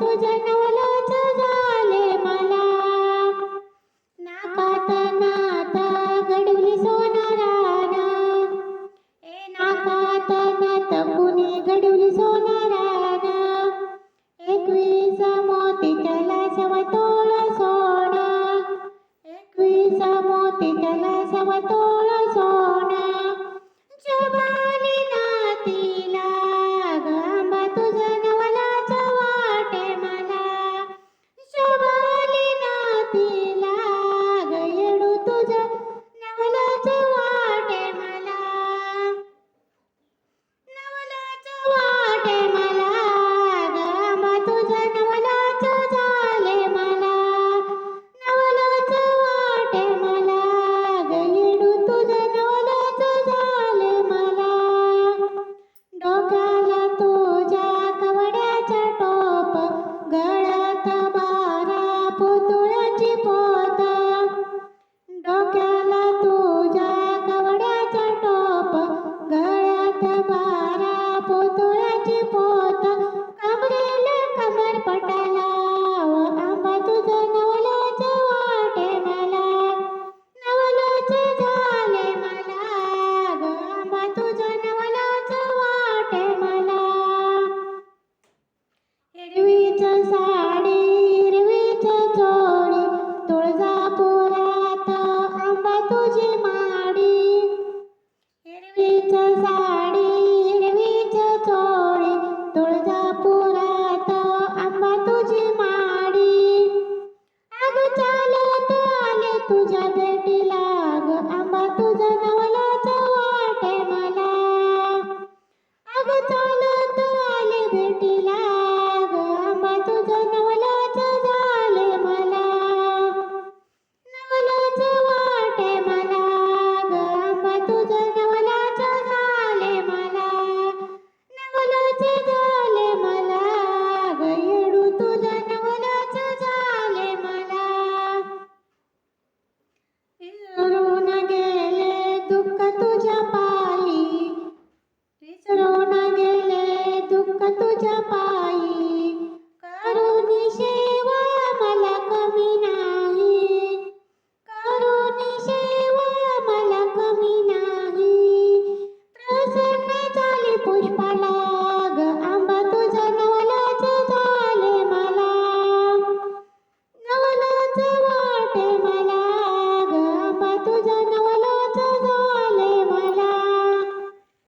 तुझ्या नवलाच झाले मला. नाकात नाता घडवली सोनाराना. ए नाकात नात कुणी घडवली सोनाराना. एकवीस मोती त्याला सवतोळ सोना. एकवीस मोती त्याला सवतोळ পাতা পারা পোতরাটি